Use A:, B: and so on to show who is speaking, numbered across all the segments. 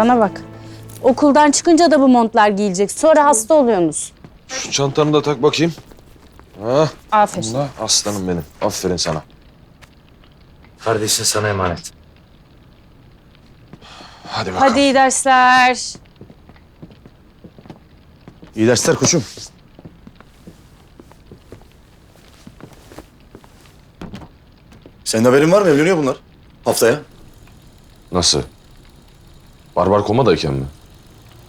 A: Bana bak. Okuldan çıkınca da bu montlar giyilecek. Sonra hasta oluyorsunuz.
B: Şu çantanı da tak bakayım. Ha,
A: Aferin.
B: Allah aslanım benim. Aferin sana.
C: Kardeşin sana emanet.
B: Hadi bakalım.
A: Hadi iyi dersler.
B: İyi dersler koçum.
D: Senin haberin var mı? Evleniyor bunlar. Haftaya.
B: Nasıl? Barbar komadayken mi?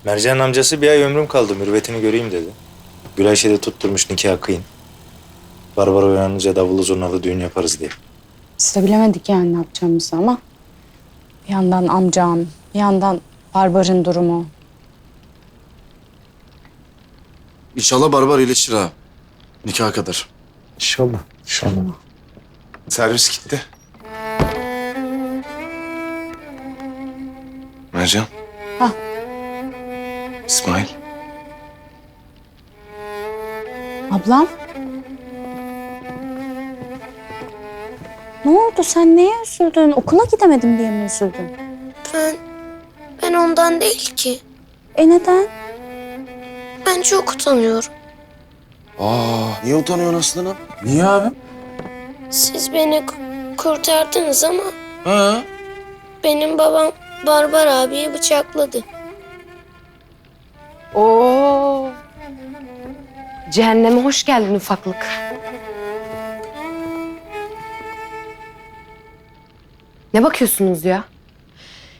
C: Mercan'ın amcası bir ay ömrüm kaldı. Mürüvvetini göreyim dedi. Gülayşe de tutturmuş nikah kıyın. Barbar uyanınca davullu zurnalı düğün yaparız diye.
A: Biz de bilemedik yani ne yapacağımızı ama. Bir yandan amcam, bir yandan Barbar'ın durumu.
D: İnşallah Barbar iyileşir ha. Nikaha kadar.
C: İnşallah. İnşallah.
D: Servis gitti. Mercan.
A: Hah.
D: İsmail.
A: Ablam? Ne oldu? Sen neye üzüldün? Okula gidemedim diye mi üzüldün?
E: Ben, ben ondan değil ki.
A: E neden?
E: Ben çok utanıyorum.
B: Aa, niye utanıyorsun aslanım?
D: Niye abi?
E: Siz beni kurtardınız ama
D: Ha?
E: benim babam Barbar abiyi bıçakladı.
F: Oo. Cehenneme hoş geldin ufaklık. Ne bakıyorsunuz ya?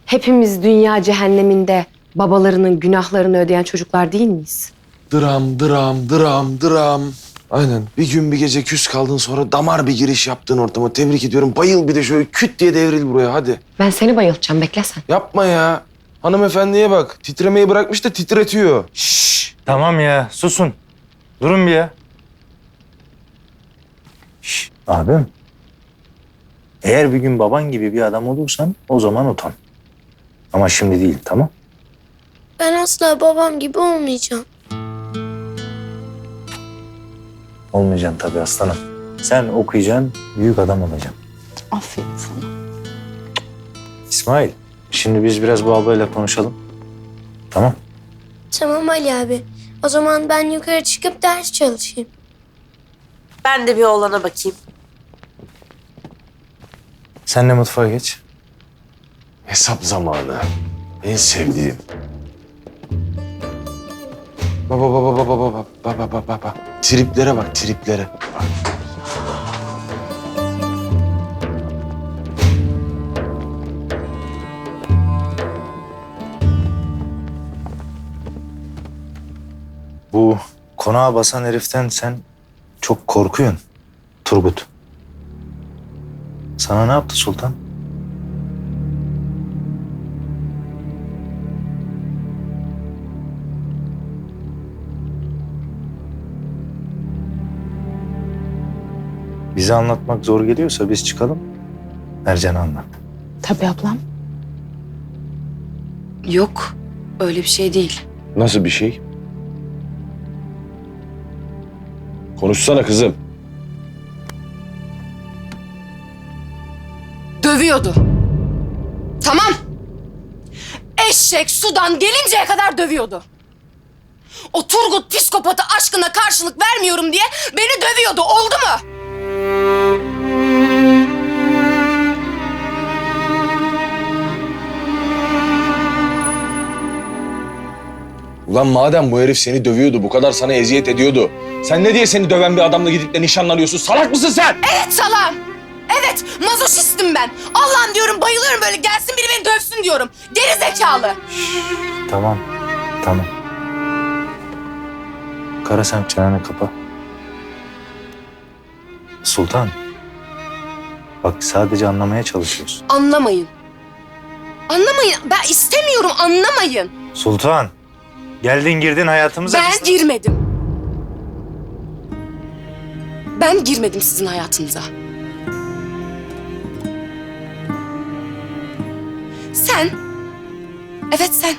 F: Hepimiz dünya cehenneminde babalarının günahlarını ödeyen çocuklar değil miyiz?
B: Dram, dram, dram, dram. Aynen. Bir gün bir gece küs kaldın sonra damar bir giriş yaptın ortama. Tebrik ediyorum. Bayıl bir de şöyle küt diye devril buraya hadi.
F: Ben seni bayıltacağım bekle sen.
B: Yapma ya. Hanımefendiye bak. Titremeyi bırakmış da titretiyor. Şşş.
C: Tamam ya susun. Durun bir ya. Şş, abim. Eğer bir gün baban gibi bir adam olursan o zaman utan. Ama şimdi değil tamam?
E: Ben asla babam gibi olmayacağım.
C: Olmayacaksın tabii aslanım. Sen okuyacaksın, büyük adam olacaksın.
A: Aferin sana.
C: İsmail, şimdi biz biraz bu ablayla konuşalım. Tamam.
E: Tamam Ali abi. O zaman ben yukarı çıkıp ders çalışayım.
G: Ben de bir oğlana bakayım.
C: Sen de mutfağa geç.
B: Hesap zamanı. En sevdiğim. Baba baba baba baba baba baba baba. Triplere bak triplere.
C: Bu konağa basan heriften sen çok korkuyorsun Turgut. Sana ne yaptı Sultan? Bize anlatmak zor geliyorsa biz çıkalım. Mercan'a anlat.
A: Tabii ablam.
F: Yok öyle bir şey değil.
B: Nasıl bir şey? Konuşsana kızım.
F: Dövüyordu. Tamam. Eşek sudan gelinceye kadar dövüyordu. O Turgut psikopatı aşkına karşılık vermiyorum diye beni dövüyordu. Oldu mu?
B: Ulan madem bu herif seni dövüyordu, bu kadar sana eziyet ediyordu. Sen ne diye seni döven bir adamla gidip de nişanlanıyorsun? Salak mısın sen?
F: Evet salam. Evet mazoşistim ben. Allah'ım diyorum bayılıyorum böyle gelsin biri beni dövsün diyorum. Geri zekalı.
C: Tamam, tamam. Kara sen çeneni kapa. Sultan. Bak sadece anlamaya çalışıyoruz.
F: Anlamayın. Anlamayın. Ben istemiyorum anlamayın.
C: Sultan. Geldin girdin hayatımıza.
F: Ben
C: biz-
F: girmedim. Ben girmedim sizin hayatınıza. Sen, evet sen,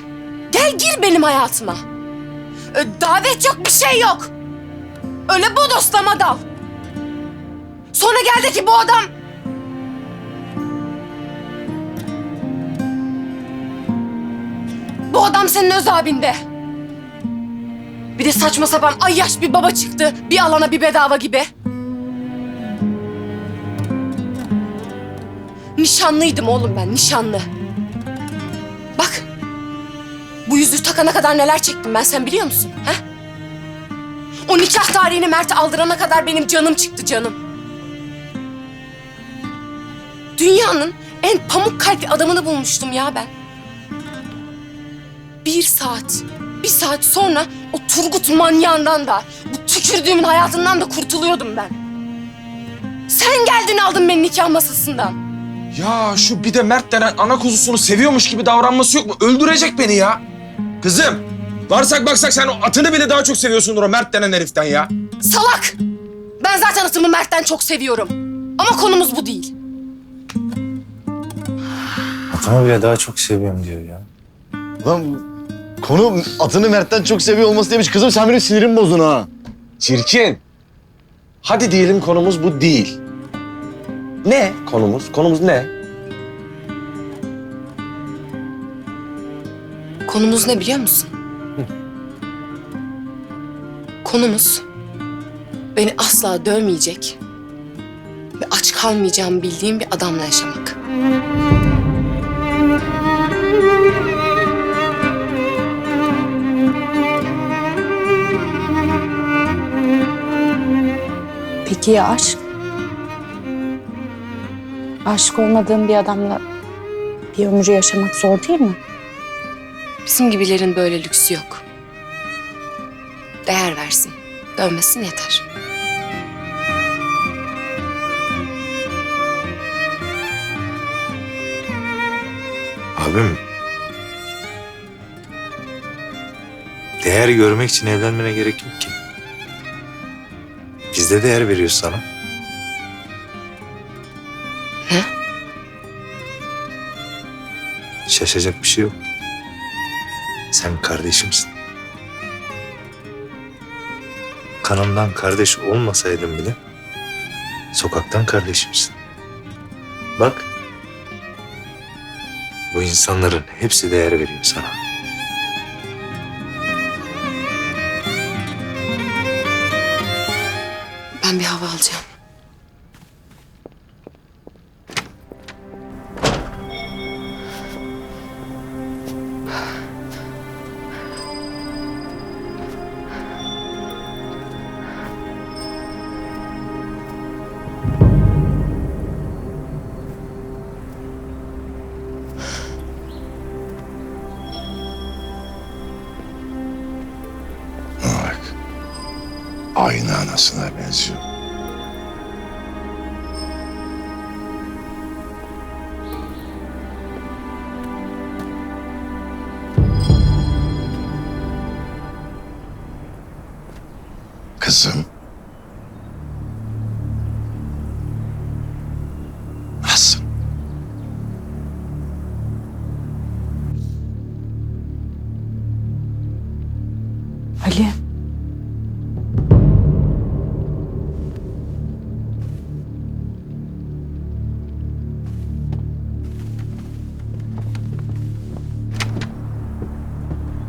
F: gel gir benim hayatıma. Davet yok, bir şey yok. Öyle bodoslama dal. Sonra geldi ki bu adam... O adam senin öz abinde. Bir de saçma sapan ayyaş bir baba çıktı. Bir alana bir bedava gibi. Nişanlıydım oğlum ben, nişanlı. Bak, bu yüzüğü takana kadar neler çektim ben, sen biliyor musun? He? O nikah tarihini Mert'e aldırana kadar benim canım çıktı canım. Dünyanın en pamuk kalpli adamını bulmuştum ya ben. Bir saat, bir saat sonra o Turgut manyağından da, bu tükürdüğümün hayatından da kurtuluyordum ben. Sen geldin aldın beni nikah masasından.
B: Ya şu bir de Mert denen ana kuzusunu seviyormuş gibi davranması yok mu? Öldürecek beni ya. Kızım, varsak baksak sen o atını bile daha çok seviyorsundur o Mert denen heriften ya.
F: Salak! Ben zaten atımı Mert'ten çok seviyorum. Ama konumuz bu değil.
C: Atama bile daha çok seviyorum diyor ya.
H: Lan konu atını Mert'ten çok seviyor olması demiş. Kızım sen benim sinirimi bozdun ha.
B: Çirkin. Hadi diyelim konumuz bu değil. Ne konumuz? Konumuz ne?
F: Konumuz ne biliyor musun? Konumuz beni asla dövmeyecek ve aç kalmayacağımı bildiğim bir adamla yaşamak.
A: Peki ya aşk? Aşık olmadığın bir adamla bir ömrü yaşamak zor değil mi?
F: Bizim gibilerin böyle lüksü yok. Değer versin, dövmesin yeter.
C: Abim. Değer görmek için evlenmene gerek yok ki. Biz de değer veriyoruz sana.
F: Ne?
C: Şaşacak bir şey yok. Sen kardeşimsin. Kanımdan kardeş olmasaydın bile sokaktan kardeşimsin. Bak. Bu insanların hepsi değer veriyor sana.
I: Aynı anasına benziyor. Kızım. Nasıl?
A: Ali.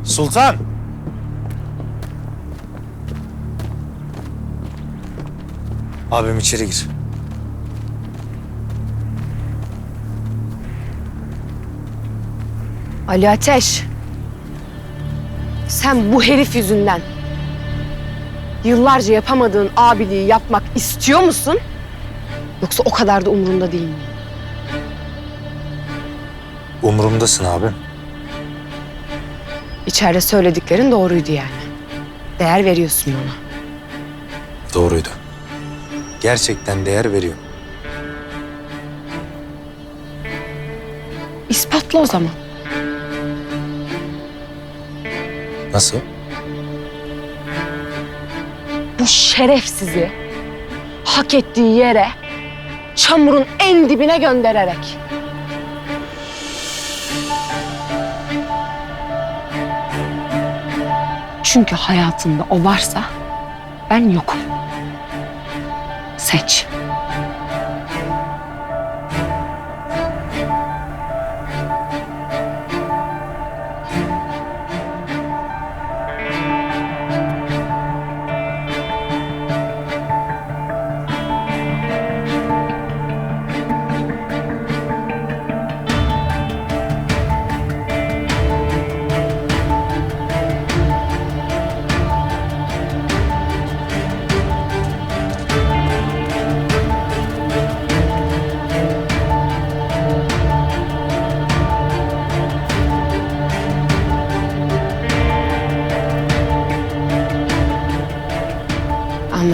C: Sultan! Abim içeri gir.
F: Ali Ateş. Sen bu herif yüzünden yıllarca yapamadığın abiliği yapmak istiyor musun? Yoksa o kadar da umurunda değil mi?
C: Umurumdasın abi.
F: İçeride söylediklerin doğruydu yani. Değer veriyorsun ona.
C: Doğruydu. Gerçekten değer veriyorum.
F: İspatla o zaman.
C: Nasıl?
F: Bu şerefsizi hak ettiği yere çamurun en dibine göndererek. Çünkü hayatında o varsa ben yokum. Seç.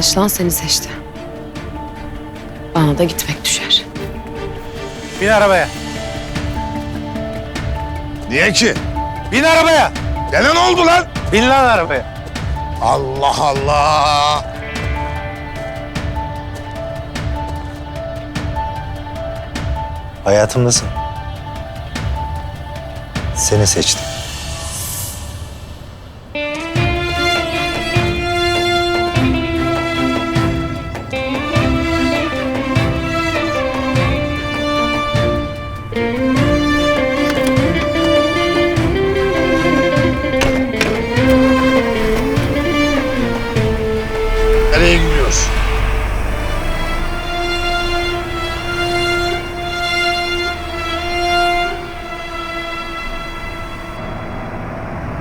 J: Anlaşılan seni seçti. Bana da gitmek düşer.
K: Bin arabaya.
I: Niye ki?
K: Bin arabaya.
I: Gene ne oldu lan?
K: Bin lan arabaya.
I: Allah Allah.
C: Hayatımdasın. Seni seçtim.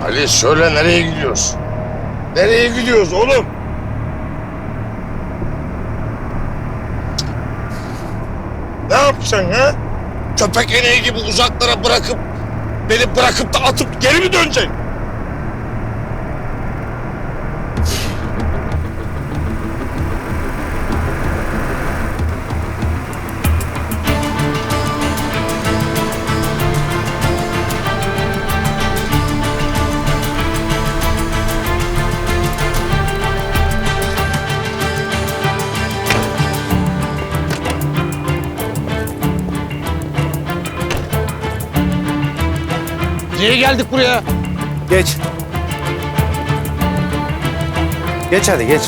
I: Ali söyle nereye gidiyoruz? Nereye gidiyoruz oğlum? Ne yapacaksın ha? Köpek eneği gibi uzaklara bırakıp beni bırakıp da atıp geri mi döneceksin?
K: Niye geldik buraya?
C: Geç. Geç hadi geç.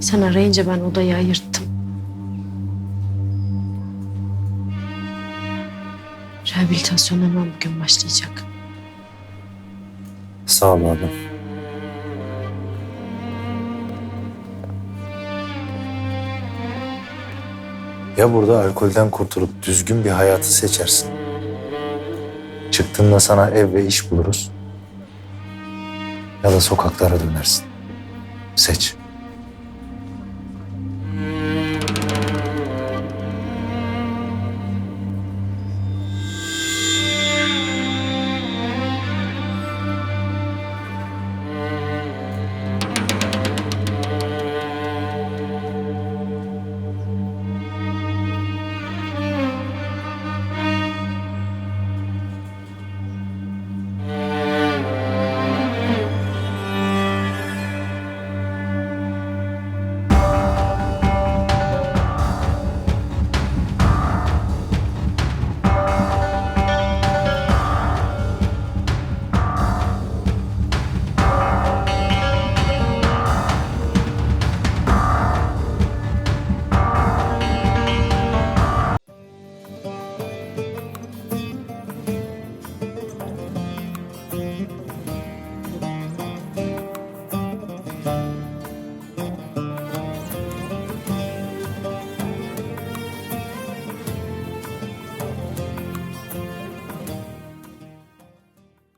A: Sen arayınca ben odayı ayırttım. Rehabilitasyon hemen bugün başlayacak.
C: Sağ ol abi. Ya burada alkolden kurtulup düzgün bir hayatı seçersin. Çıktığında sana ev ve iş buluruz. Ya da sokaklara dönersin. Seç.